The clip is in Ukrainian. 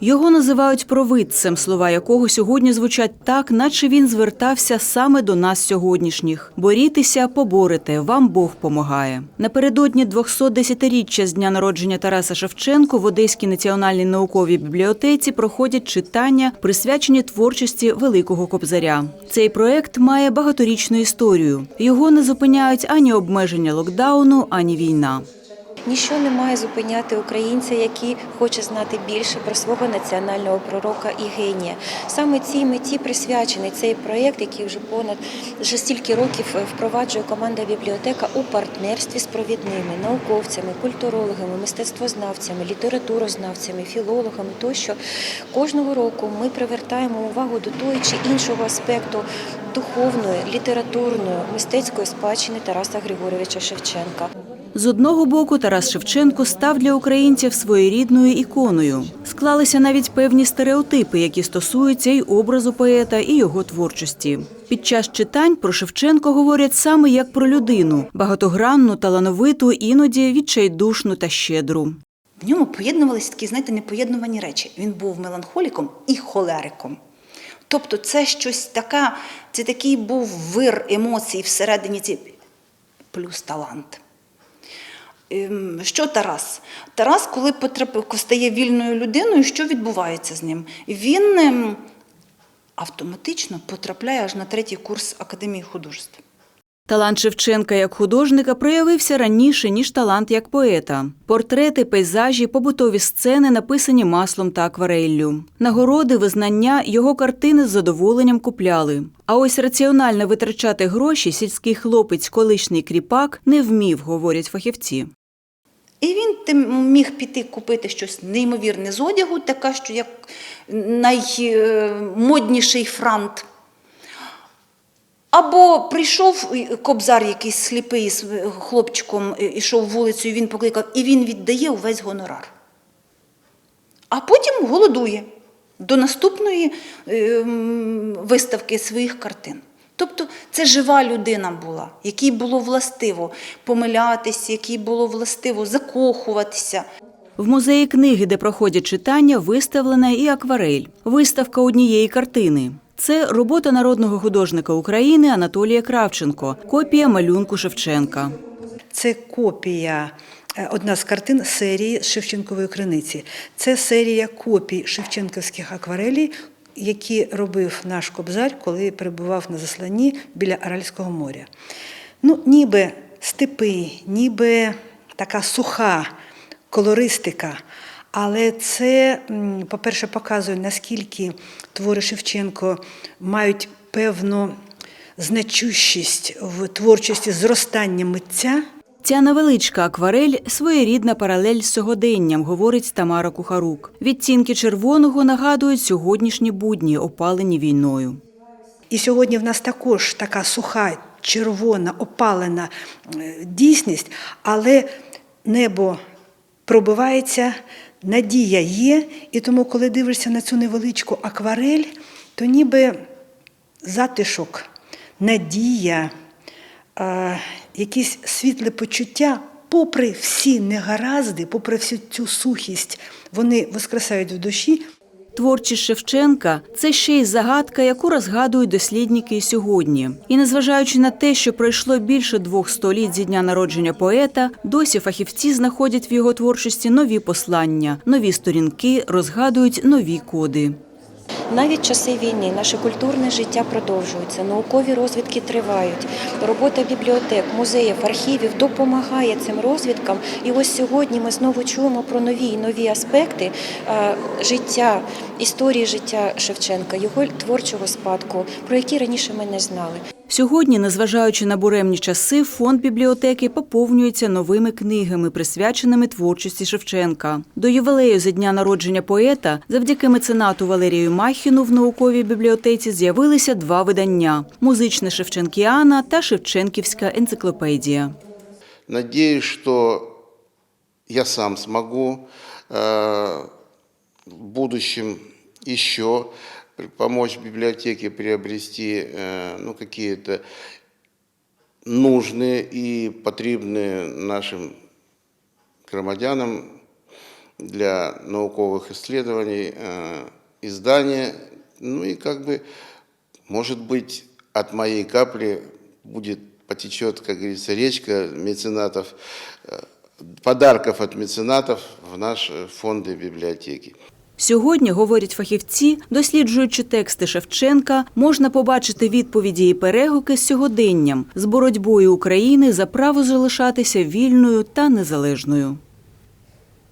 Його називають провидцем, слова якого сьогодні звучать так, наче він звертався саме до нас сьогоднішніх. Борітеся, поборете, вам Бог помагає. Напередодні 210-річчя з дня народження Тараса Шевченко в Одеській національній науковій бібліотеці проходять читання, присвячені творчості Великого Кобзаря. Цей проект має багаторічну історію. Його не зупиняють ані обмеження локдауну, ані війна. Ніщо не має зупиняти українця, який хоче знати більше про свого національного пророка і генія. Саме цій меті присвячений цей проєкт, який вже понад вже стільки років впроваджує команда бібліотека у партнерстві з провідними науковцями, культурологами, мистецтвознавцями, літературознавцями, філологами тощо. Кожного року ми привертаємо увагу до того чи іншого аспекту духовної, літературної, мистецької спадщини Тараса Григоровича Шевченка. З одного боку, Тарас Шевченко став для українців своєрідною іконою. Склалися навіть певні стереотипи, які стосуються й образу поета, і його творчості. Під час читань про Шевченко говорять саме як про людину багатогранну, талановиту, іноді відчайдушну та щедру. В ньому поєднувалися такі, знаєте, непоєднувані речі. Він був меланхоліком і холериком. Тобто, це щось таке, це такий був вир емоцій всередині ці плюс талант. Ем, Що Тарас? Тарас, коли потрапив, стає вільною людиною, що відбувається з ним? Він ем, автоматично потрапляє аж на третій курс Академії художеств. Талант Шевченка як художника проявився раніше, ніж талант як поета. Портрети, пейзажі, побутові сцени написані маслом та аквареллю. Нагороди, визнання його картини з задоволенням купляли. А ось раціонально витрачати гроші сільський хлопець, колишній кріпак, не вмів, говорять фахівці. І він тим міг піти купити щось неймовірне з одягу, таке, що як наймодніший франт. Або прийшов кобзар якийсь сліпий з хлопчиком, е, ішов вулицею, він покликав, і він віддає увесь гонорар. А потім голодує до наступної е, виставки своїх картин. Тобто це жива людина була, якій було властиво помилятися, якій було властиво закохуватися. В музеї книги, де проходять читання, виставлена і акварель. Виставка однієї картини. Це робота народного художника України Анатолія Кравченко, копія малюнку Шевченка. Це копія, е, одна з картин серії Шевченкової криниці. Це серія копій шевченківських акварелей, які робив наш кобзар, коли перебував на засланні біля Аральського моря. Ну, ніби степи, ніби така суха колористика. Але це, по-перше, показує, наскільки твори Шевченко мають певну значущість в творчості зростання митця. Ця невеличка акварель своєрідна паралель з сьогоденням, говорить Тамара Кухарук. Відтінки червоного нагадують сьогоднішні будні, опалені війною. І сьогодні в нас також така суха, червона, опалена е, дійсність, але небо пробивається, надія є. І тому, коли дивишся на цю невеличку акварель, то ніби затишок, надія, е, якісь світле почуття, попри всі негаразди, попри всю цю сухість, вони воскресають в душі. Творчість Шевченка це ще й загадка, яку розгадують дослідники і сьогодні. І незважаючи на те, що пройшло більше двох століть зі дня народження поета, досі фахівці знаходять в його творчості нові послання, нові сторінки, розгадують нові коди. Навіть часи війни наше культурне життя продовжується, наукові розвідки тривають. Робота бібліотек, музеїв, архівів допомагає цим розвідкам. І ось сьогодні ми знову чуємо про нові і нові аспекти е, життя, історії життя Шевченка, його творчого спадку, про які раніше ми не знали. Сьогодні, незважаючи на буремні часи, фонд бібліотеки поповнюється новими книгами, присвяченими творчості Шевченка. До ювілею за дня народження поета, завдяки меценату Валерію Махіну в науковій бібліотеці з'явилися два видання: музичне Шевченкіана та Шевченківська енциклопедія. Надеюсь, что я сам смогу э, в будущем еще помочь библиотеке приобрести э, ну, какие-то нужные и потребные нашим громадянам для науковых исследований, э, издания. Ну и как бы, может быть, от моей капли будет потечет, как говорится, речка меценатов, э, подарков от меценатов в наши фонды библиотеки. Сьогодні, говорять фахівці, досліджуючи тексти Шевченка, можна побачити відповіді і перегуки з сьогоденням, з боротьбою України за право залишатися вільною та незалежною.